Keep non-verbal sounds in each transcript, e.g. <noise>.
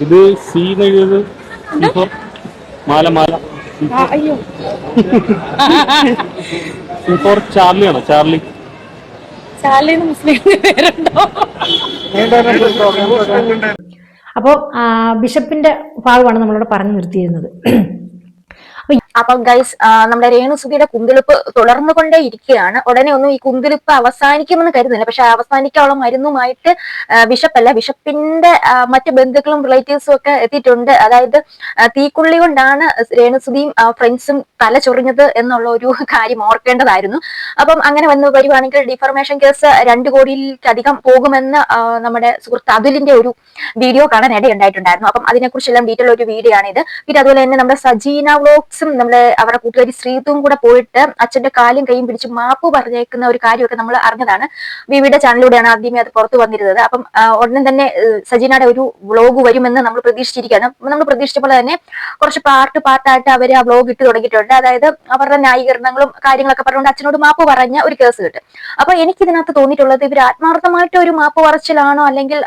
ഇത് സി മാലമാല എഴുതിയത് മാല മാല. അയ്യോ. സി ഫോർ ചാർലിയാണോ? ചാർലി. അപ്പോ മുസ്ലിം പേരുണ്ടോ? അപ്പോൾ ബിഷപ്പിന്റെ ഭാഗമാണ് നമ്മളോട് പറഞ്ഞു നിർത്തിയിരുന്നത്. അപ്പം ഗൈസ് നമ്മുടെ രേണുസുഖിയുടെ കുന്തിളിപ്പ് തുടർന്നുകൊണ്ടേ ഇരിക്കുകയാണ്. ഉടനെ ഒന്നും ഈ കുന്തിളിപ്പ് അവസാനിക്കുമെന്ന് കരുതുന്നില്ല. പക്ഷെ അവസാനിക്കാനുള്ള മരുന്നുമായിട്ട് വിഷപ്പല്ല ആ, മറ്റ് ബന്ധുക്കളും റിലേറ്റീവ്സും ഒക്കെ എത്തിയിട്ടുണ്ട്. അതായത് തീക്കുള്ളി കൊണ്ടാണ് രേണുസുഖിയും ഫ്രണ്ട്സും തല ചൊറിഞ്ഞത് എന്നുള്ള ഒരു കാര്യം ഓർക്കേണ്ടതായിരുന്നു. അപ്പം അങ്ങനെ വന്ന് വരുവാണെങ്കിൽ ഡിഫർമേഷൻ കേസ് രണ്ട് കോടിയിലധികം പോകുമെന്ന് നമ്മുടെ സുഹൃത്ത് അതുലിന്റെ ഒരു വീഡിയോ കാണാൻ ഇടയുണ്ടായിട്ടുണ്ടായിരുന്നു അപ്പം അതിനെക്കുറിച്ചെല്ലാം ഡീറ്റെയിൽ ഒരു വീഡിയോ ആണ് ഇത് പിന്നെ അതുപോലെ തന്നെ നമ്മുടെ സജീന വ്ലോഗ്സും നമ്മുടെ അവരുടെ കൂട്ടുകാരി ശ്രീതും കൂടെ പോയിട്ട് അച്ഛന്റെ കാലും കൈയും പിടിച്ച് മാപ്പ് പറഞ്ഞേക്കുന്ന ഒരു കാര്യമൊക്കെ നമ്മൾ അറിഞ്ഞതാണ്. ബിബിയുടെ ചാനലിലൂടെയാണ് ആദ്യമേ അത് പുറത്തു വന്നിരുന്നത്. അപ്പം ഉടനെ തന്നെ സജീനയുടെ ഒരു വ്ലോഗ് വരുമെന്ന് നമ്മൾ പ്രതീക്ഷിച്ചിരിക്കുകയാണ്. നമ്മൾ പ്രതീക്ഷിച്ച പോലെ തന്നെ കുറച്ച് പാർട്ട് പാർട്ടായിട്ട് അവർ ആ വ്ലോഗ് ഇട്ട് തുടങ്ങിയിട്ടുണ്ട്. അതായത് അവരുടെ ന്യായീകരണങ്ങളും കാര്യങ്ങളൊക്കെ പറഞ്ഞുകൊണ്ട് അച്ഛനോട് മാപ്പ് പറഞ്ഞ ഒരു കേസ് കിട്ടും. അപ്പൊ എനിക്ക് ഇതിനകത്ത് തോന്നിയിട്ടുള്ളത് ഇവർ ആത്മാർത്ഥമായിട്ട് ഒരു മാപ്പ് പറച്ചിലാണോ അല്ലെങ്കിൽ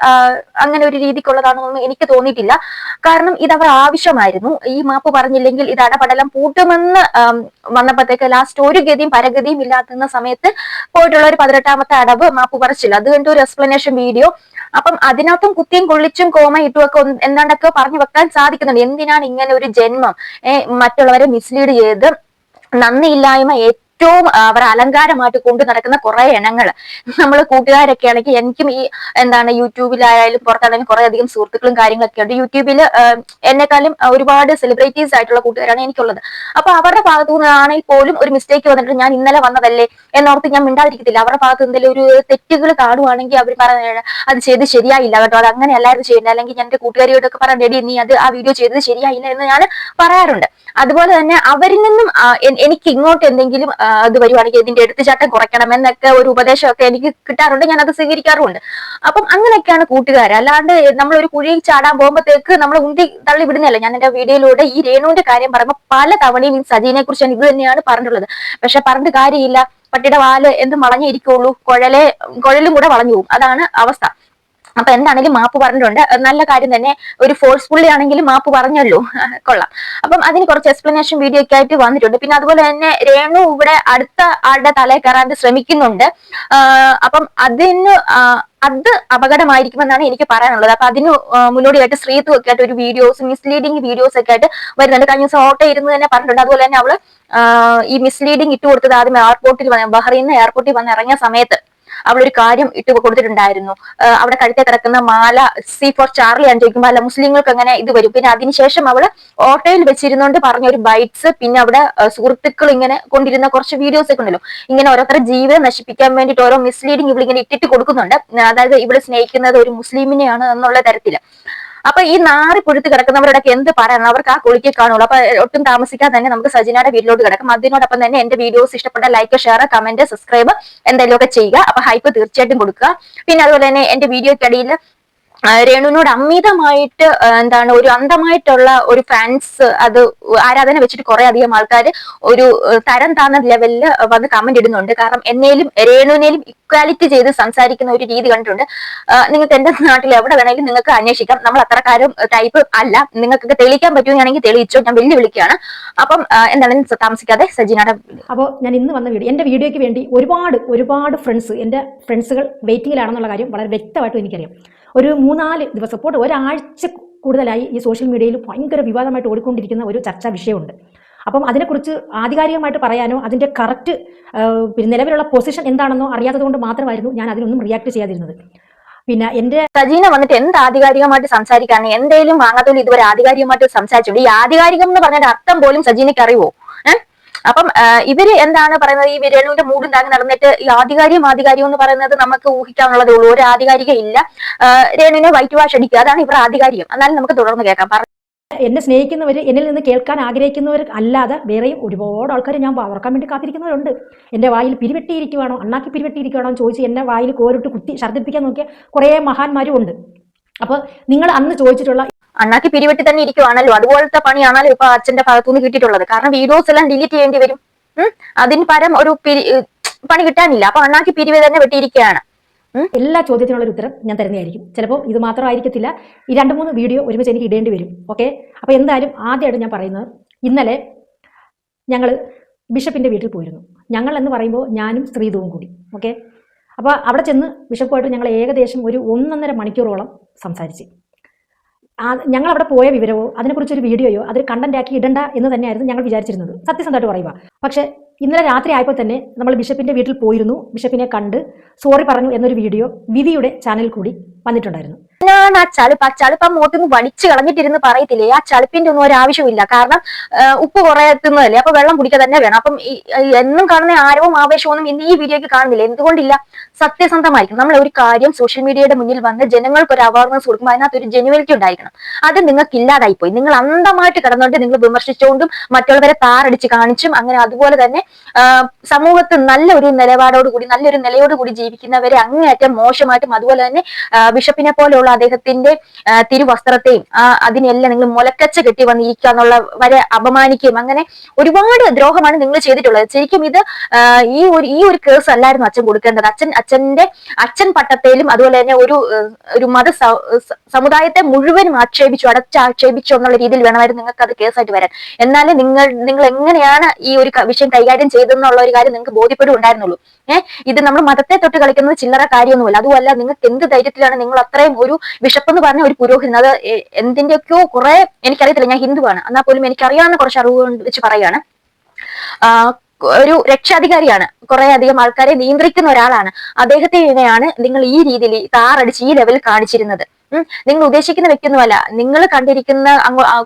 അങ്ങനെ ഒരു രീതിക്കുള്ളതാണോ എന്ന് എനിക്ക് തോന്നിയിട്ടില്ല. കാരണം ഇത് അവർ ആവശ്യമായിരുന്നു. ഈ മാപ്പ് പറഞ്ഞില്ലെങ്കിൽ ഇത് അടപടലം ആം, വന്നപ്പോഴത്തേക്ക് ലാസ്റ്റ് ഒരു ഗതിയും പരഗതിയും ഇല്ലാത്തുന്ന സമയത്ത് പോയിട്ടുള്ള ഒരു പതിനെട്ടാമത്തെ അടവ് മാപ്പ് പറച്ചില്ല. അത് കണ്ടു ഒരു എക്സ്പ്ലനേഷൻ വീഡിയോ അപ്പം അതിനകത്തും കുത്തിയും കൊള്ളിച്ചും കോമ ഇട്ടുമൊക്കെ എന്താണ്ടൊക്കെ പറഞ്ഞു വെക്കാൻ സാധിക്കുന്നുണ്ട്. എന്തിനാണ് ഇങ്ങനെ ഒരു ജന്മം? മറ്റുള്ളവരെ മിസ്ലീഡ് ചെയ്ത് നന്ദിയില്ലായ്മ ഏറ്റവും അവർ അലങ്കാരമായിട്ട് കൊണ്ടു നടക്കുന്ന കുറെ ഇനങ്ങൾ നമ്മൾ കൂട്ടുകാരൊക്കെ ആണെങ്കിൽ എനിക്കും ഈ എന്താണ് യൂട്യൂബിലായാലും പുറത്താണെങ്കിലും കുറെ അധികം സുഹൃത്തുക്കളും കാര്യങ്ങളൊക്കെ ഉണ്ട്. യൂട്യൂബിൽ എന്നെക്കാളും ഒരുപാട് സെലിബ്രിറ്റീസ് ആയിട്ടുള്ള കൂട്ടുകാരാണ് എനിക്കുള്ളത്. അപ്പൊ അവരുടെ ഭാഗത്തു നിന്നാണെങ്കിൽ പോലും ഒരു മിസ്റ്റേക്ക് വന്നിട്ട് ഞാൻ ഇന്നലെ വന്നതല്ലേ? എന്നോർത്ത് ഞാൻ മിണ്ടാതിരിക്കത്തില്ല. അവരുടെ ഭാഗത്ത് എന്തെങ്കിലും ഒരു തെറ്റുകൾ കാണുവാണെങ്കിൽ അവർ പറഞ്ഞ അത് ചെയ്ത് ശരിയായില്ല കേട്ടോ. അത് അങ്ങനെ അല്ലായിരുന്നു ചെയ്യുന്നത് അല്ലെങ്കിൽ ഞാൻ എന്റെ കൂട്ടുകാരിയോടൊക്കെ പറയാൻ റെഡി നീ അത് ആ വീഡിയോ ചെയ്തത് ശരിയായില്ല എന്ന് ഞാൻ പറയാറുണ്ട്. അതുപോലെ തന്നെ അവരിൽ നിന്നും എനിക്ക് ഇങ്ങോട്ട് എന്തെങ്കിലും ഇത് വരുവാണെങ്കിൽ ഇതിന്റെ എടുത്തുചാട്ടം കുറയ്ക്കണം എന്നൊക്കെ ഒരു ഉപദേശമൊക്കെ എനിക്ക് കിട്ടാറുണ്ട്. ഞാൻ അത് സ്വീകരിക്കാറുമുണ്ട്. അപ്പം അങ്ങനെയൊക്കെയാണ് കൂട്ടുകാർ അല്ലാണ്ട് നമ്മൾ ഒരു കുഴിയിൽ ചാടാൻ പോകുമ്പോഴത്തേക്ക് നമ്മൾ ഉന്തി തള്ളി വിടുന്നതല്ല ഞാൻ എന്റെ വീഡിയോയിലൂടെ ഈ രേണുവിന്റെ കാര്യം പറയുമ്പോൾ പല തവണയും ഈ സജീനെ കുറിച്ച് ഇത് തന്നെയാണ് പറഞ്ഞിട്ടുള്ളത്. പക്ഷെ പറഞ്ഞ കാര്യമില്ല. പട്ടിയുടെ വാൽ എന്ത് വളഞ്ഞിരിക്കുള്ളൂ. കുഴലെ കുഴലും കൂടെ വളഞ്ഞു പോകും. അതാണ് അവസ്ഥ. അപ്പൊ എന്താണെങ്കിലും മാപ്പ് പറഞ്ഞിട്ടുണ്ട്. നല്ല കാര്യം തന്നെ ഒരു ഫോഴ്സ് പുള്ളി ആണെങ്കിലും മാപ്പ് പറഞ്ഞല്ലോ. <laughs> കൊള്ളാം. അപ്പം അതിന് കുറച്ച് എക്സ്പ്ലനേഷൻ വീഡിയോ ഒക്കെ ആയിട്ട് വന്നിട്ടുണ്ട്. പിന്നെ അതുപോലെ തന്നെ രേണു ഇവിടെ അടുത്ത ആളുടെ തലയിൽ കയറാൻ ശ്രമിക്കുന്നുണ്ട്. അപ്പം അതിന് അത് അപകടമായിരിക്കുമെന്നാണ് എനിക്ക് പറയാനുള്ളത്. അപ്പൊ അതിന് മുന്നോടിയായിട്ട് സ്ത്രീത്വം ഒക്കെ ആയിട്ട് ഒരു വീഡിയോസ് മിസ്ലീഡിംഗ് വീഡിയോസ് ഒക്കെ ആയിട്ട് വരുന്നുണ്ട്. കഴിഞ്ഞ ദിവസം ഓട്ടോ ഇരുന്ന് തന്നെ പറഞ്ഞിട്ടുണ്ട്. അതുപോലെ തന്നെ അവൾ ഈ മിസ്ലീഡിംഗ് ഇട്ട് കൊടുത്തത് ആദ്യം എയർപോർട്ടിൽ വന്ന് ബഹ്റൈൻ എയർപോർട്ടിൽ വന്ന് ഇറങ്ങിയ സമയത്ത്. അവളൊരു കാര്യം ഇട്ട് കൊടുത്തിട്ടുണ്ടായിരുന്നു. അവിടെ കഴുത്തെ കിടക്കുന്ന മാല സി ഫോർ ചാർലി ആണ് ചോദിക്കുമ്പോൾ അല്ല മുസ്ലിങ്ങൾക്ക് അങ്ങനെ ഇത് വരും. പിന്നെ അതിനുശേഷം അവൾ ഓട്ടോയിൽ വെച്ചിരുന്നോണ്ട് പറഞ്ഞ ഒരു ബൈറ്റ്സ് പിന്നെ അവിടെ സുഹൃത്തുക്കൾ ഇങ്ങനെ കൊണ്ടിരുന്ന കുറച്ച് വീഡിയോസ് ഒക്കെ ഉണ്ടല്ലോ. ഇങ്ങനെ ഓരോരുത്തരുടെ ജീവിതം നശിപ്പിക്കാൻ വേണ്ടിയിട്ട് ഓരോ മിസ്ലീഡിങ് ഇവിടെ ഇങ്ങനെ ഇട്ടിട്ട് കൊടുക്കുന്നുണ്ട്. അതായത് ഇവിടെ സ്നേഹിക്കുന്നത് ഒരു മുസ്ലിമിനെയാണ് എന്നുള്ള തരത്തിൽ. അപ്പൊ ഈ നാറി പുഴുത്ത് കിടക്കുന്നവരോടൊക്കെ എന്ത് പറയണം അവർക്ക് ആ കുളിക്ക് കാണുള്ളൂ. അപ്പൊ ഒട്ടും താമസിക്കാതെ തന്നെ നമുക്ക് സജിനയുടെ വീട്ടിലോട്ട് കിടക്കാം. അതിനോടൊപ്പം തന്നെ എന്റെ വീഡിയോസ് ഇഷ്ടപ്പെട്ട ലൈക്ക് ഷെയർ കമന്റ് സബ്സ്ക്രൈബ് എന്തെങ്കിലുമൊക്കെ ചെയ്യുക. അപ്പൊ ഹൈപ്പ് തീർച്ചയായിട്ടും കൊടുക്കുക. പിന്നെ അതുപോലെ തന്നെ എന്റെ വീഡിയോയ്ക്കിടയിൽ ആ, രേണുവിനോട് അമിതമായിട്ട് എന്താണ് ഒരു അന്ധമായിട്ടുള്ള ഒരു ഫാൻസ് അത് ആരാധന വെച്ചിട്ട് കുറെ അധികം ആൾക്കാർ ഒരു തരം താന്ന ലെവലിൽ വന്ന് കമന്റ് ഇടുന്നുണ്ട്. കാരണം എന്നേലും രേണുവിനേലും ഇക്വാലിറ്റി ചെയ്ത് സംസാരിക്കുന്ന ഒരു രീതി കണ്ടിട്ടുണ്ട്. നിങ്ങൾക്ക് എന്റെ നാട്ടിൽ എവിടെ വേണമെങ്കിലും നിങ്ങൾക്ക് അന്വേഷിക്കാം. നമ്മൾ അത്രക്കാരും ടൈപ്പ് അല്ല. നിങ്ങൾക്കൊക്കെ തെളിയിക്കാൻ പറ്റുകയാണെങ്കിൽ തെളിയിച്ചോ? ഞാൻ വെല്ലുവിളിക്കുകയാണ്. അപ്പം എന്താണ് താമസിക്കാതെ സജീനയുടെ അപ്പോൾ ഞാൻ ഇന്ന് വന്ന വീഡിയോ എന്റെ വീഡിയോയ്ക്ക് വേണ്ടി ഒരുപാട് ഒരുപാട് ഫ്രണ്ട്സ് എന്റെ ഫ്രണ്ട്സുകൾ വെയിറ്റിംഗിലാണെന്നുള്ള കാര്യം വളരെ വ്യക്തമായിട്ടും എനിക്കറിയാം. ഒരു മൂന്നാൽ ദിവസം പോട്ട് ഒരാഴ്ച കൂടുതലായി ഈ സോഷ്യൽ മീഡിയയിൽ ഭയങ്കര വിവാദമായിട്ട് ഓടിക്കൊണ്ടിരിക്കുന്ന ഒരു ചർച്ചാ വിഷയമുണ്ട്. അപ്പം അതിനെക്കുറിച്ച് ആധികാരികമായിട്ട് പറയാനോ അതിന്റെ കറക്റ്റ് പിന്നെ നിലവിലുള്ള പൊസിഷൻ എന്താണെന്നോ അറിയാത്തത് കൊണ്ട് മാത്രമായിരുന്നു ഞാൻ അതിനൊന്നും റിയാക്ട് ചെയ്യാതിരുന്നത്. പിന്നെ എന്റെ സജീന വന്നിട്ട് എന്ത് ആധികാരികമായിട്ട് സംസാരിക്കാണ്? എന്തേലും വാങ്ങാത്തോലും ഇതുവരെ ആധികാരികമായിട്ട് സംസാരിച്ചു? ഈ ആധികാരികം എന്ന് പറഞ്ഞാൽ അർത്ഥം പോലും സജീനയ്ക്ക് അറിയുമോ ഏഹ്? അപ്പം ഇവർ എന്താണ് പറയുന്നത്? ഈ വിരലുവിന്റെ മൂടും താങ്ങി നടന്നിട്ട് ഈ ആധികാരിയും ആധികാരികം എന്ന് പറയുന്നത് നമുക്ക് ഊഹിക്കാനുള്ളതേ ഉള്ളൂ. ഒരു ആധികാരിക ഇല്ല. രേണുവിനെ വൈറ്റ് വാഷ് അടിക്കുക. അതാണ് ഇവർ ആധികാരികം. എന്നാലും നമുക്ക് തുടർന്ന് കേൾക്കാം. പറഞ്ഞു എന്നെ സ്നേഹിക്കുന്നവർ എന്നിൽ നിന്ന് കേൾക്കാൻ ആഗ്രഹിക്കുന്നവർ അല്ലാതെ വേറെയും ഒരുപാട് ആൾക്കാർ ഞാൻ വളർക്കാൻ വേണ്ടി കാത്തിരിക്കുന്നവരുണ്ട്. എന്റെ വായിൽ പിരിവെട്ടിയിരിക്കുവാണോ? അണ്ണാക്കി പിരിവെട്ടിയിരിക്കുവാണോ എന്ന് ചോദിച്ച് എന്റെ വായിൽ കോരിട്ട് കുത്തി ഛർദ്ദിപ്പിക്കാൻ നോക്കിയ കുറേ മഹാന്മാരും ഉണ്ട്. അപ്പോൾ നിങ്ങൾ അന്ന് ചോദിച്ചിട്ടുള്ള അണ്ണാക്കി പിരിവെട്ടി തന്നെ ഇരിക്കുവാണല്ലോ. അതുപോലത്തെ പണിയാണല്ലോ ഇപ്പൊ അച്ഛന്റെ ഭാഗത്തുനിന്ന് കിട്ടിയിട്ടുള്ളത്. കാരണം വീഡിയോസ് എല്ലാം ഡിലീറ്റ് ചെയ്യേണ്ടി വരും. അതിന് പരം ഒരു പണി കിട്ടാനില്ല. അപ്പൊ അണ്ണാക്കി പിരിവ് തന്നെ വെട്ടിയിരിക്കുകയാണ്. എല്ലാ ചോദ്യത്തിനുള്ള ഉത്തരം ഞാൻ തരുന്നതായിരിക്കും. ചിലപ്പോൾ ഇത് മാത്രമായിരിക്കത്തില്ല ഈ രണ്ട് മൂന്ന് വീഡിയോ ഒരുമിച്ച് എനിക്ക് ഇടേണ്ടി വരും. ഓക്കെ? അപ്പോൾ എന്തായാലും ആദ്യമായിട്ട് ഞാൻ പറയുന്നത് ഇന്നലെ ഞങ്ങൾ ബിഷപ്പിന്റെ വീട്ടിൽ പോയിരുന്നു. ഞങ്ങൾ എന്ന് പറയുമ്പോൾ ഞാനും സ്ത്രീധവും കൂടി. ഓക്കെ? അപ്പോൾ അവിടെ ചെന്ന് ബിഷപ്പുമായിട്ട് ഞങ്ങൾ ഏകദേശം ഒരു ഒന്നൊന്നര മണിക്കൂറോളം സംസാരിച്ച്. ഞങ്ങൾ അവിടെ പോയ വിവരമോ അതിനെക്കുറിച്ച് ഒരു വീഡിയോയോ അതിൽ കണ്ടന്റ് ആക്കി ഇടണ്ട എന്ന് തന്നെയായിരുന്നു ഞങ്ങൾ വിചാരിച്ചിരുന്നത്. സത്യസന്ധമായിട്ട് പറയുക. പക്ഷെ ഇന്നലെ രാത്രി ആയപ്പോൾ തന്നെ നമ്മൾ ബിഷപ്പിന്റെ വീട്ടിൽ പോയിരുന്നു. ബിഷപ്പിനെ കണ്ട് സോറി പറഞ്ഞു എന്നൊരു വീഡിയോ വിവിയുടെ ചാനലിൽ കൂടി വന്നിട്ടുണ്ടായിരുന്നു. ഞാൻ ആ ചളുപ്പ് ആ ചളുപ്പ് ആ വടിച്ചു കളഞ്ഞിട്ടിരുന്ന് പറയത്തില്ലേ? ആ ചളുപ്പിന്റെ ഒന്നും ഒരു ആവശ്യമില്ല കാരണം ഉപ്പ് കുറെ എത്തുന്നതല്ലേ അപ്പൊ വെള്ളം കുടിക്കുക തന്നെ വേണം. അപ്പം എന്നും കാണുന്ന ആരവും ആവേശമൊന്നും ഇന്ന് ഈ വീഡിയോയ്ക്ക് കാണുന്നില്ല. എന്തുകൊണ്ടില്ല? സത്യസന്ധമായിരിക്കും നമ്മൾ ഒരു കാര്യം സോഷ്യൽ മീഡിയയുടെ മുന്നിൽ വന്ന് ജനങ്ങൾക്ക് ഒരു അവയർനെസ് കൊടുക്കുമ്പോൾ അതിനകത്ത് ഒരു ജെനുവലിറ്റി ഉണ്ടായിരിക്കണം. അത് നിങ്ങൾക്ക് ഇല്ലാതായി പോയി നിങ്ങൾ അന്ധമായിട്ട് കിടന്നുകൊണ്ട് നിങ്ങൾ വിമർശിച്ചുകൊണ്ടും മറ്റുള്ളവരെ താറടിച്ച് കാണിച്ചും അങ്ങനെ അതുപോലെ തന്നെ സമൂഹത്ത് നല്ല ഒരു നിലപാടോടുകൂടി നല്ലൊരു നിലയോടുകൂടി ജീവിക്കുന്നവരെ അങ്ങേയറ്റം മോശമായിട്ടും അതുപോലെ തന്നെ ബിഷപ്പിനെ പോലെയുള്ള അദ്ദേഹത്തിന്റെ തിരുവസ്ത്രത്തെയും അതിനെല്ലാം നിങ്ങൾ മുലക്കച്ച കെട്ടി വന്നിരിക്കുക എന്നുള്ള വരെ അപമാനിക്കുകയും അങ്ങനെ ഒരുപാട് ദ്രോഹമാണ് നിങ്ങൾ ചെയ്തിട്ടുള്ളത്. ശരിക്കും ഇത് ഈ ഒരു ഈ ഒരു കേസ് അല്ലായിരുന്നു അച്ഛൻ കൊടുക്കേണ്ടത്. അച്ഛൻ അച്ഛന്റെ അച്ഛൻ പട്ടത്തേലും അതുപോലെ തന്നെ ഒരു ഒരു മത സമുദായത്തെ മുഴുവനും ആക്ഷേപിച്ചു അടച്ചാക്ഷേപിച്ചു എന്നുള്ള രീതിയിൽ വേണമായിരുന്നു നിങ്ങൾക്ക് അത് കേസായിട്ട് വരാൻ. എന്നാൽ നിങ്ങൾ നിങ്ങൾ എങ്ങനെയാണ് ഈ ഒരു വിഷയം കൈകാര്യം ചെയ്തെന്നുള്ള ഒരു കാര്യം നിങ്ങൾക്ക് ബോധ്യപ്പെടുകയുണ്ടായിരുന്നുള്ളൂ ഏഹ് ഇത് നമ്മൾ മതത്തെ തൊട്ട് കളിക്കുന്നത് ചില്ലറ കാര്യമൊന്നുമല്ല. അതുമല്ല നിങ്ങൾക്ക് എന്ത് ധൈര്യത്തിലാണ് നിങ്ങൾ അത്രയും ഒരു ബിഷപ്പ് എന്ന് പറഞ്ഞ ഒരു പുരോഹിതൻ അത് എന്തിന്റെയൊക്കെയോ കുറെ എനിക്കറിയത്തില്ല ഞാൻ ഹിന്ദുവാണ് എന്നാൽ പോലും എനിക്കറിയാവുന്ന കുറച്ച് അറിവ് വെച്ച് പറയാണ്. ഒരു രക്ഷാധികാരിയാണ്. കുറെ അധികം ആൾക്കാരെ നിയന്ത്രിക്കുന്ന ഒരാളാണ്. അദ്ദേഹത്തെ അദ്ദേഹത്തിനെയാണ് നിങ്ങൾ ഈ രീതിയിൽ താറടിച്ച് ഈ ലെവലിൽ കാണിച്ചിരുന്നത്. നിങ്ങൾ ഉദ്ദേശിക്കുന്ന വ്യക്തിയൊന്നുമല്ല. നിങ്ങൾ കണ്ടിരിക്കുന്ന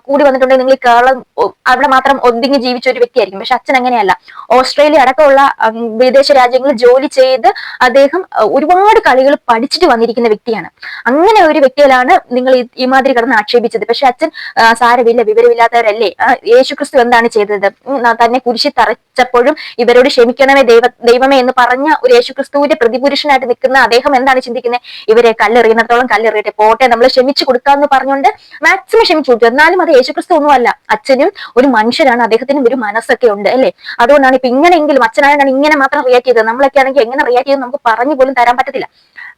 കൂടി വന്നിട്ടുണ്ടെങ്കിൽ നിങ്ങൾ കേരളം അവിടെ മാത്രം ഒതുങ്ങി ജീവിച്ച ഒരു വ്യക്തിയായിരിക്കും. പക്ഷെ അച്ഛൻ അങ്ങനെയല്ല. ഓസ്ട്രേലിയ അടക്കമുള്ള വിദേശ രാജ്യങ്ങളിൽ ജോലി ചെയ്ത് അദ്ദേഹം ഒരുപാട് കളികൾ പഠിച്ചിട്ട് വന്നിരിക്കുന്ന വ്യക്തിയാണ്. അങ്ങനെ ഒരു വ്യക്തിയിലാണ് നിങ്ങൾ ഈ- മാതിരി കിടന്ന് ആക്ഷേപിച്ചത്. പക്ഷെ അച്ഛൻ സാരമില്ല വിവരമില്ലാത്തവരല്ലേ. യേശു യേശുക്രിസ്തു എന്താണ് ചെയ്തത്? തന്നെ കുരിശി തറച്ചപ്പോഴും ഇവരോട് ക്ഷമിക്കണമേ ദൈവ ദൈവമേ എന്ന് പറഞ്ഞ ഒരു യേശുക്രിസ്തുവിന്റെ പ്രതിപുരുഷനായിട്ട് നിൽക്കുന്ന അദ്ദേഹം എന്താണ് ചിന്തിക്കുന്നത്? ഇവരെ കല്ലെറിയുന്നിടത്തോളം കല്ലെറിയട്ടെ പോട്ടെ നമ്മൾ ക്ഷമിച്ചു കൊടുക്കാന്ന് പറഞ്ഞുകൊണ്ട് മാക്സിമം ക്ഷമിച്ചു കൊടുത്തു. എന്നാലും അത് യേശുക്രിസ്തു ഒന്നുമല്ല. അച്ഛനും ഒരു മനുഷ്യരാണ് അദ്ദേഹത്തിനും ഒരു മനസ്സൊക്കെ ഉണ്ട് അല്ലേ? അതുകൊണ്ടാണ് ഇപ്പൊ ഇങ്ങനെയെങ്കിലും അച്ഛനായാണ് ഇങ്ങനെ മാത്രം റിയാക്ട് ചെയ്തത്. നമ്മളൊക്കെ ആണെങ്കിൽ എങ്ങനെ റിയാക്ട് ചെയ്ത് നമുക്ക് പറഞ്ഞു പോലും തരാൻ പറ്റത്തില്ല.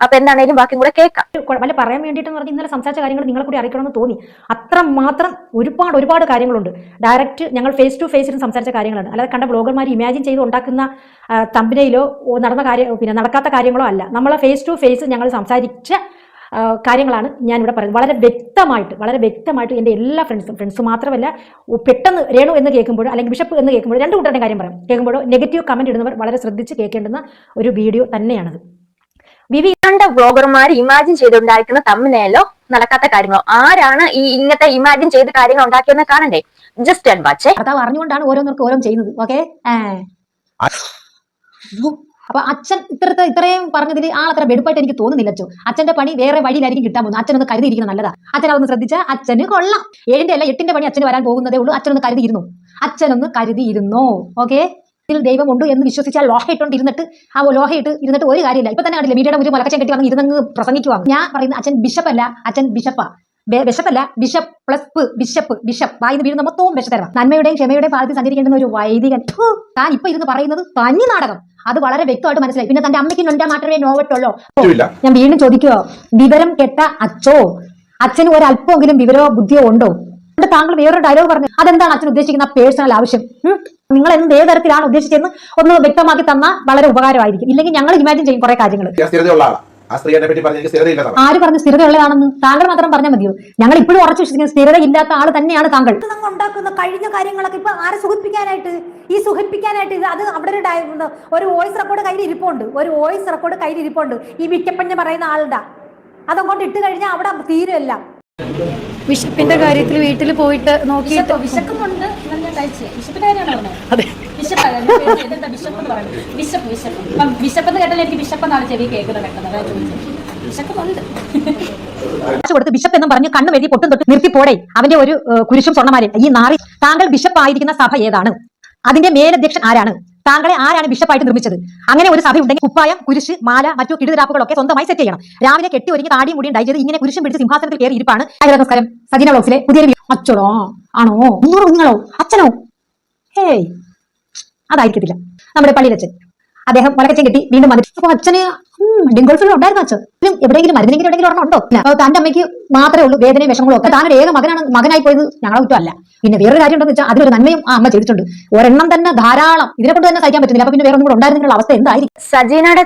അപ്പൊ എന്താണേലും ബാക്കി കൂടെ കേൾക്കാം. വല്ല പറയാൻ വേണ്ടിയിട്ടെന്ന് പറഞ്ഞാൽ ഇന്നലെ സംസാരിച്ച കാര്യങ്ങൾ നിങ്ങളെ കൂടി അറിയിക്കണമെന്ന് തോന്നി. അത്ര മാത്രം ഒരുപാട് ഒരുപാട് കാര്യങ്ങളുണ്ട്. ഡയറക്റ്റ് ഞങ്ങൾ ഫേസ് ടു ഫേസിൽ സംസാരിച്ച കാര്യങ്ങളാണ്. അല്ലാതെ കണ്ട ബ്ലോഗർമാർ ഇമാജിൻ ചെയ്ത് ഉണ്ടാക്കുന്ന തമ്പിനയിലോ നടന്ന കാര്യം പിന്നെ നടക്കാത്ത കാര്യങ്ങളോ അല്ല. നമ്മളെ ഫേസ് ടു ഫേസ് ഞങ്ങൾ സംസാരിച്ച കാര്യങ്ങളാണ് ഞാനിവിടെ പറയുന്നത്. വളരെ വ്യക്തമായിട്ട് വളരെ വ്യക്തമായിട്ട് എന്റെ എല്ലാ ഫ്രണ്ട്സും ഫ്രണ്ട്സ് മാത്രമല്ല പെട്ടെന്ന് രേണു എന്ന് കേൾക്കുമ്പോൾ അല്ലെങ്കിൽ ബിഷപ്പ് എന്ന് കേൾക്കുമ്പോൾ രണ്ട് കൂട്ടരുടെ കാര്യം പറയാം. കേൾക്കുമ്പോഴോ നെഗറ്റീവ് കമന്റ് ഇടുന്നവർ വളരെ ശ്രദ്ധിച്ച് കേൾക്കേണ്ടുന്ന ഒരു വീഡിയോ തന്നെയാണത്. വിവി കണ്ട വ്ളോഗർമാർ ഇമാജിൻ ചെയ്തുണ്ടായിരിക്കുന്ന തമ്മിലേലോ നടക്കാത്ത കാര്യങ്ങളോ ആരാണ് ഈ ഇങ്ങനത്തെ ഇമാജിൻ ചെയ്ത കാര്യങ്ങൾ ഉണ്ടാക്കിയെന്ന് കാണണ്ടേ? ജസ്റ്റ് ആൻഡ് വാച്ച് ഭർത്താവ് അറിഞ്ഞുകൊണ്ടാണ് ഓരോന്നർക്ക് ഓരോ ചെയ്യുന്നത് ഓക്കെ അപ്പൊ അച്ഛൻ ഇത്രത്തെ ഇത്രയും പറഞ്ഞതിൽ ആൾ അത്ര വെടുപ്പായിട്ട് എനിക്ക് തോന്നുന്നില്ല അച്ഛൻ അച്ഛന്റെ പണി വേറെ വഴിയിലായിരിക്കും കിട്ടാൻ പോകുന്നത്. അച്ഛനൊന്ന് കരുതിയിരിക്കുന്നത് നല്ലതാ. അച്ഛൻ അതൊന്ന് ശ്രദ്ധിച്ച അച്ഛന് കൊള്ളാം. ഏഴിന്റെ അല്ല എട്ടിന്റെ പണി അച്ഛന് വരാൻ പോകുന്നതേ ഉള്ളൂ. അച്ഛനൊന്ന് കരുതിയിരുന്നു. അച്ഛനൊന്ന് കരുതിയിരുന്നോ. ഓക്കെ? ഇതിൽ ദൈവം ഉണ്ട് എന്ന് വിശ്വസിച്ചാൽ ലോഹയിട്ടുകൊണ്ട് ഇരുന്നിട്ട് ആ ലോഹയിട്ട് ഇരുന്നിട്ട് ഒരു കാര്യമില്ല. ഇപ്പൊ തന്നെ കണ്ടില്ല മീഡിയയുടെ മുന്നിൽ മുലക്കച്ചൻ കെട്ടി വന്ന് ഇരുന്നങ്ങ് പ്രസംഗിക്കുവാണ്. ഞാൻ പറയുന്ന അച്ഛൻ ബിഷപ്പല്ല അച്ഛൻ ബിഷപ്പാ. വിശപ്പല്ല ബിഷപ്പ് പ്ലസ് ബിഷപ്പ് ബിഷപ്പ്. വായിന്ന് വീഴുന്ന മൊത്തവും ബിഷത്തരം നന്മയുടെയും ക്ഷമയുടെയും പാദത്തിൽ സഞ്ചരിക്കേണ്ടുന്ന ഒരു വൈദികൻ. താൻ ഇപ്പൊ ഇരുന്ന് പറയുന്നത് തനി നാടകം. അത് വളരെ വ്യക്തമായിട്ട് മനസ്സിലായി. പിന്നെ തന്റെ അമ്മയ്ക്ക് നൊണ്ടാ മാത്രമേ നോവട്ടുള്ളൂ ഞാൻ വീണ്ടും ചോദിക്കുവോ വിവരം കെട്ട അച്ഛോ? അച്ഛന് ഒരല്പമെങ്കിലും വിവരമോ ബുദ്ധിയോ ഉണ്ടോ? എന്നിട്ട് താങ്കൾ വേറൊരു ഡയലോഗ് പറഞ്ഞു അതെന്താണ് അച്ഛൻ ഉദ്ദേശിക്കുന്ന പേഴ്സണൽ ആവശ്യം? നിങ്ങൾ എന്ത് ഏത് തരത്തിലാണ് ഉദ്ദേശിച്ചതെന്ന് ഒന്ന് വ്യക്തമാക്കി തന്നാൽ വളരെ ഉപകാരമായിരിക്കും. ഇല്ലെങ്കിൽ ഞങ്ങൾ ഇമാജിൻ ചെയ്യും കുറെ കാര്യങ്ങൾ ആ സ്ത്രീ എന്നെ പറ്റി പറഞ്ഞ എനിക്ക് ആര് പറഞ്ഞ് സ്ഥിരതയുള്ളതാണെന്ന് താങ്കൾ മാത്രം പറഞ്ഞാൽ മതിയോ? ഞങ്ങൾ ഇപ്പോഴും ഉറച്ചു വിശ്വസിക്കുന്ന സ്ഥിരത ഇല്ലാത്ത ആൾ തന്നെയാണ് താങ്കൾ. ഉണ്ടാക്കുന്ന കഴിഞ്ഞ കാര്യങ്ങളൊക്കെ ഇപ്പൊ ആരെ സുഖിപ്പിക്കാനായിട്ട് ഈ സുഖിപ്പിക്കാനായിട്ട് ഇത് അത് അവിടെ ഒരു ഡയ- ഒരു വോയിസ് റെക്കോർഡ് കയ്യിൽ ഇരിപ്പുണ്ട്. ഒരു വോയിസ് റെക്കോർഡ് കയ്യിൽ ഇരിപ്പുണ്ട്. ഈ വിറ്റപ്പഞ്ഞ പറയുന്ന ആളുടെ. അതങ്ങോട്ട് ഇട്ട് കഴിഞ്ഞാൽ അവിടെ തീരുമല്ല വിശപ്പിന്റെ കാര്യത്തിൽ വീട്ടിൽ പോയിട്ട് നോക്കിയിട്ട് വിശക്കുന്നുണ്ട്. എന്ന് ഞാൻ കഴിച്ചേ. ബിഷപ്പിന്റെ കാര്യമാണ് പറഞ്ഞത് ബിഷപ്പ് ബിഷപ്പ് എന്ന് ബിഷപ്പ് ബിഷപ്പ്. എന്ന് കേട്ടാൽ എന്നാണ് കൊടുത്ത് ബിഷപ്പ് എന്ന് പറഞ്ഞ് കണ്ണു വെടി പൊട്ടും തൊട്ട് നിർത്തി പോടെ അവന്റെ ഒരു കുരിശും സ്വർണമാരെ ഈ നാറി താങ്കൾ ബിഷപ്പ് ആയിരിക്കുന്ന സഭ ഏതാണ്? അതിന്റെ മേലധ്യക്ഷൻ ആരാണ്? താങ്കളെ ആരാണ് ബിഷപ്പായിട്ട് നിർമ്മിച്ചത്? അങ്ങനെ ഒരു സഭ ഉണ്ടെങ്കിൽ കുപ്പായം കുരിശ് മാല മറ്റു കിടുതിരാപ്പുകളൊക്കെ സ്വന്തമായി സെറ്റ് ചെയ്യണം. രാവിലെ കെട്ടി ഒരുങ്ങി താടിയും മുടിയും ഡൈ ചെയ്ത് ഇങ്ങനെ കുരിശും പിടിച്ച് സിംഹാസനത്തിൽ കയറി ഇരിപ്പാണ്. നമസ്കാരം. സജീന ബ്ലോക്സിലെ പുതിയ അച്ഛനോ ആണോ? നിങ്ങളോ അച്ഛനോ? ഹേയ്. അതായിരിക്കത്തില്ല. നമ്മുടെ പള്ളിയിലച്ഛൻ. അദ്ദേഹം മുലക്കച്ചൻ കിട്ടി. വീണ്ടും വന്നിട്ട് അപ്പൊ അച്ഛന് ഡിംഗോൾഫിൽ ഉണ്ടായിരുന്നു അച്ഛൻ. എവിടെയെങ്കിലും മരുന്നെങ്കിലും എവിടെയെങ്കിലും ഒരെണ്ണം ഉണ്ടോ. അപ്പൊ തന്റെ അമ്മയ്ക്ക് മാത്രമേ ഉള്ളൂ വേദനയും വിഷമങ്ങളും ഒക്കെ. താനൊരു ഏക മകനാണ് മകനായി പോയത് ഞങ്ങളെ കുറ്റമല്ല പിന്നെ വേറൊരു കാര്യം ഉണ്ടെന്ന് വെച്ചാൽ അതിലൊരു നന്മയും ആ അമ്മ ചെയ്തിട്ടുണ്ട്. ഒരെണ്ണം തന്നെ ധാരാളം. ഇതിനെ കൊണ്ട് തന്നെ സഹിക്കാൻ പറ്റുന്നില്ല. അപ്പൊ പിന്നെ വേറെ ഒന്നും കൂടെ ഉണ്ടായിരുന്നുള്ള അവസ്ഥ എന്തായിരിക്കും? സജീനയുടെ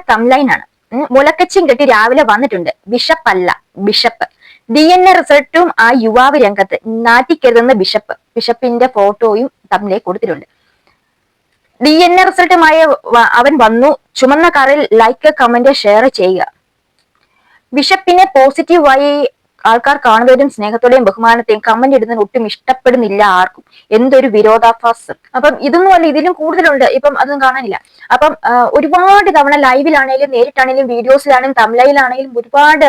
ആണ് ഉം, മുലക്കച്ചിയും കെട്ടി രാവിലെ വന്നിട്ടുണ്ട്. ബിഷപ്പ് അല്ല ബിഷപ്പ്. ഡി എൻ എ റിസൾട്ടും ആ യുവാവ് രംഗത്ത് നാറ്റിക്കരുതെന്ന് ബിഷപ്പ്. ബിഷപ്പിന്റെ ഫോട്ടോയും തമ്മിലെ കൊടുത്തിട്ടുണ്ട്. ഡി എൻ എ റിസൾട്ടുമായി അവൻ വന്നു. ചുമന്ന കാറിൽ ലൈക്ക് കമന്റ് ഷെയർ ചെയ്യുക. ബിഷപ്പിനെ പോസിറ്റീവായി ആൾക്കാർ കാണുന്നവരും സ്നേഹത്തോടെയും ബഹുമാനത്തെയും കമന്റ് ഇടുന്നതിന് ഒട്ടും ഇഷ്ടപ്പെടുന്നില്ല ആർക്കും. എന്തൊരു വിരോധാഭാസം. അപ്പം ഇതൊന്നും അല്ല ഇതിലും കൂടുതലുണ്ട്. ഇപ്പം അതൊന്നും കാണാനില്ല. അപ്പം ഒരുപാട് തവണ ലൈവിലാണെങ്കിലും നേരിട്ടാണെങ്കിലും വീഡിയോസിലാണെങ്കിലും തമിഴയിലാണെങ്കിലും ഒരുപാട്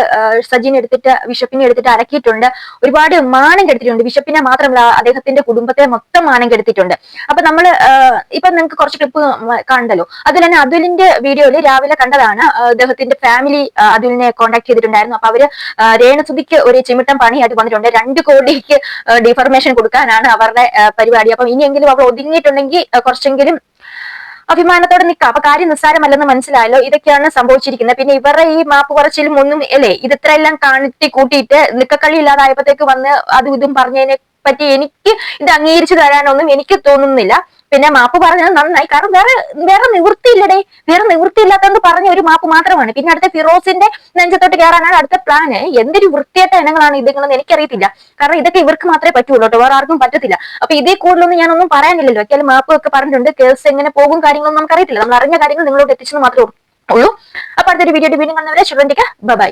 സജീൻ എടുത്തിട്ട് ബിഷപ്പിനെ എടുത്തിട്ട് അരക്കിയിട്ടുണ്ട് ഒരുപാട് മാനം കെടുത്തിട്ടുണ്ട് ബിഷപ്പിനെ മാത്രമല്ല അദ്ദേഹത്തിന്റെ കുടുംബത്തെ മൊത്തം മാനം കെടുത്തിട്ടുണ്ട് അപ്പൊ നമ്മൾ ഇപ്പൊ നിങ്ങൾക്ക് കുറച്ച് ക്ലിപ്പ് കണ്ടല്ലോ. അതിൽ തന്നെ അതുലിന്റെ വീഡിയോയിൽ രാവിലെ കണ്ടതാണ് അദ്ദേഹത്തിന്റെ ഫാമിലി അതുലിനെ കോൺടാക്ട് ചെയ്തിട്ടുണ്ടായിരുന്നു. അപ്പൊ അവർ രേണസുദിക്ക് ഒരു ചിമിട്ടം പണിയായിട്ട് വന്നിട്ടുണ്ട്. രണ്ട് കോടിക്ക് ഡിഫർമേഷൻ കൊടുക്കാനാണ് അവരുടെ പരിപാടി. അപ്പം ഇനിയെങ്കിലും അവർ ഒതുങ്ങിയിട്ടുണ്ടെങ്കിൽ കുറച്ചെങ്കിലും അഭിമാനത്തോടെ നിൽക്കാം. അപ്പൊ കാര്യം നിസ്സാരമല്ലെന്ന് മനസ്സിലായല്ലോ. ഇതൊക്കെയാണ് സംഭവിച്ചിരിക്കുന്നത്. പിന്നെ ഇവരുടെ ഈ മാപ്പ് കുറച്ചിലും ഒന്നും അല്ലേ ഇത് ഇത്രയെല്ലാം കാണിട്ടി കൂട്ടിയിട്ട് നിക്കക്കളി ഇല്ലാതായപ്പോഴത്തേക്ക് വന്ന് അതും ഇതും പറഞ്ഞതിനെ പറ്റി എനിക്ക് ഇത് അംഗീകരിച്ചു തരാനൊന്നും എനിക്ക് തോന്നുന്നില്ല. പിന്നെ മാപ്പ് പറഞ്ഞത് നന്നായി. കാരണം വേറെ വേറെ നിവൃത്തിയില്ലടേ. വേറെ നിവൃത്തിയില്ലാത്തതെന്ന് പറഞ്ഞ ഒരു മാപ്പ് മാത്രമാണ്. പിന്നെ അടുത്ത ഫിറോസിന്റെ നെഞ്ചത്തോട്ട് കയറാനാണ് അടുത്ത പ്ലാന് എന്തൊരു വൃത്തിയായിട്ട ഇനങ്ങളാണ് ഇതെങ്കിലും എനിക്കറിയത്തില്ല. കാരണം ഇതൊക്കെ ഇവർക്ക് മാത്രമേ പറ്റുള്ളൂ കേട്ടോ. വേറെ ആർക്കും പറ്റത്തില്ല. അപ്പൊ ഇതേ കൂടുതലൊന്നും ഞാനൊന്നും പറയാനില്ലല്ലോ. ഒരിക്കൽ മാപ്പ് ഒക്കെ പറഞ്ഞിട്ടുണ്ട്. കേസ് എങ്ങനെ പോകും കാര്യങ്ങളൊന്നും നമുക്കറിയത്തില്ല. നമ്മൾ അറിഞ്ഞ കാര്യങ്ങൾ നിങ്ങളോട് എത്തിച്ചെന്ന് മാത്രമേ ഉള്ളൂ. അപ്പൊ അടുത്തൊരു വീഡിയോ വീണ്ടും കാണുന്നവരെ ശുഭന്തിക്ക ബൈ